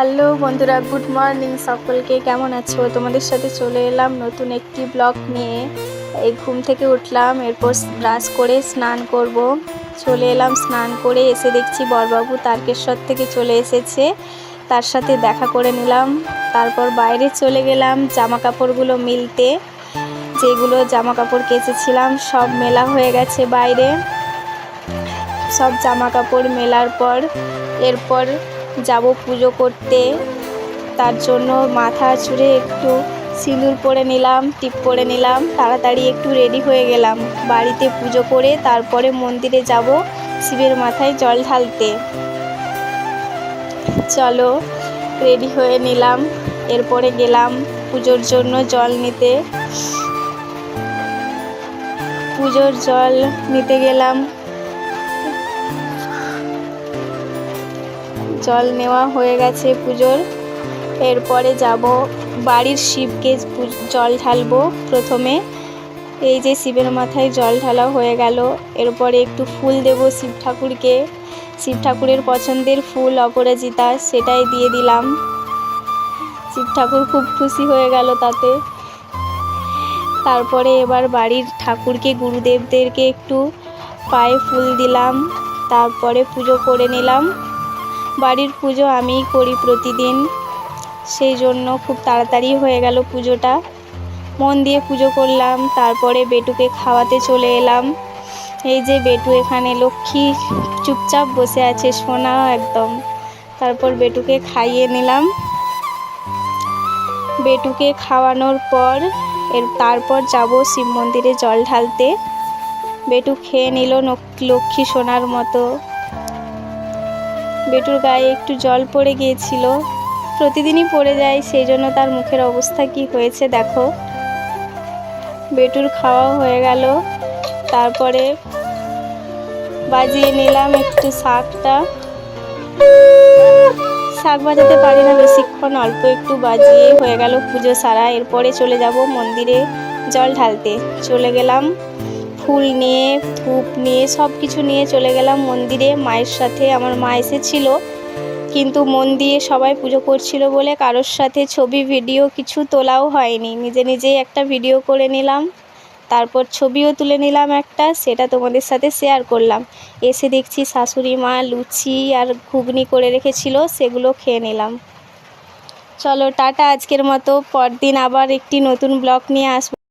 Hello বন্ধুরা, good morning সকলকে। কেমন আছো? তোমাদের সাথে চলে এলাম নতুন একটি ব্লগ নিয়ে। এই ঘুম থেকে উঠলাম, এরপর ব্রাশ করে স্নান করব। চলে এলাম স্নান করে, এসে দেখছি বরবাবু তারকেশ্বর থেকে চলে এসেছে। তার সাথে দেখা করে নিলাম। তারপর বাইরে চলে গেলাম জামা কাপড়গুলো মিলতে। যেগুলো জামা কাপড় কেচেছিলাম, সব মেলা হয়ে গেছে বাইরে। সব জামা কাপড় মেলার পর, এরপর যাব পুজো করতে। তার জন্য মাথা চুড়ে একটু সিঁদুর পরে নিলাম, টিপ পরে নিলাম, তাড়াতাড়ি একটু রেডি হয়ে গেলাম। বাড়িতে পুজো করে তারপরে মন্দিরে যাব শিবের মাথায় জল ঢালতে। চলো রেডি হয়ে নিলাম। এরপরে গেলাম পুজোর জন্য জল নিতে। পুজোর জল নিতে গেলাম। জল নেওয়া হয়ে গেছে পুজোর। এরপরে যাব বাড়ির শিবকে জল ঢালবো প্রথমে। এই যে শিবের মাথায় জল ঢালা হয়ে গেল। এরপরে একটু ফুল দেব শিব ঠাকুরকে। শিব ঠাকুরের পছন্দের ফুল, অপরাজিতা, সেটাই দিয়ে দিলাম। শিব ঠাকুর খুব খুশি হয়ে গেল তাতে। তারপরে এবার বাড়ির ঠাকুরকে, গুরুদেবদেরকে একটু পায়ে ফুল দিলাম। তারপরে পুজো করে নিলাম। বাড়ির পুজো আমিই করি প্রতিদিন। সেই জন্য খুব তাড়াতাড়ি হয়ে গেল পুজোটা। মন দিয়ে পুজো করলাম, তারপরে বেটুকে খাওয়াতে চলে এলাম। এই যে বেটু এখানে, লক্ষ্মী চুপচাপ বসে আছে, সোনা একদম। তারপর বেটুকে খাইয়ে নিলাম। বেটুকে খাওয়ানোর পর, এর তারপর যাব শিব মন্দিরে জল ঢালতে। বেটু খেয়ে নিল লক্ষ্মী সোনার মতো। বেটুর গায়ে একটু জল পড়ে গিয়েছিল। প্রতিদিনই পড়ে যায়, সেই জন্য তার মুখের অবস্থা কি হয়েছে দেখো। বেটুর খাওয়া হয়ে গেল। তারপরে বাজিয়ে নিলাম একটু শাকটা। শাক বাজাতে পারি না, বেশিক্ষণ অল্প একটু বাজিয়ে হয়ে গেল পুজো সারা। এরপরে চলে যাব মন্দিরে জল ঢালতে। চলে গেলাম ফুল নিয়ে, ধূপ নিয়ে সব কিছু নিয়ে চলে গেলাম মন্দিরে। মায়ের সাথে আমার মা এসেছিল। কিন্তু মন দিয়ে সবাই পুজো করছিল বলে কারোর সাথে ছবি, ভিডিও কিছু তোলাও হয়নি। নিজে নিজেই একটা ভিডিও করে নিলাম। তারপর ছবিও তুলে নিলাম একটা, সেটা তোমাদের সাথে শেয়ার করলাম। এসে দেখছি শাশুড়ি মা লুচি আর ঘুগনি করে রেখেছিল, সেগুলো খেয়ে নিলাম। চলো টাটা আজকের মতো। পরদিন আবার একটি নতুন ব্লগ নিয়ে আসব।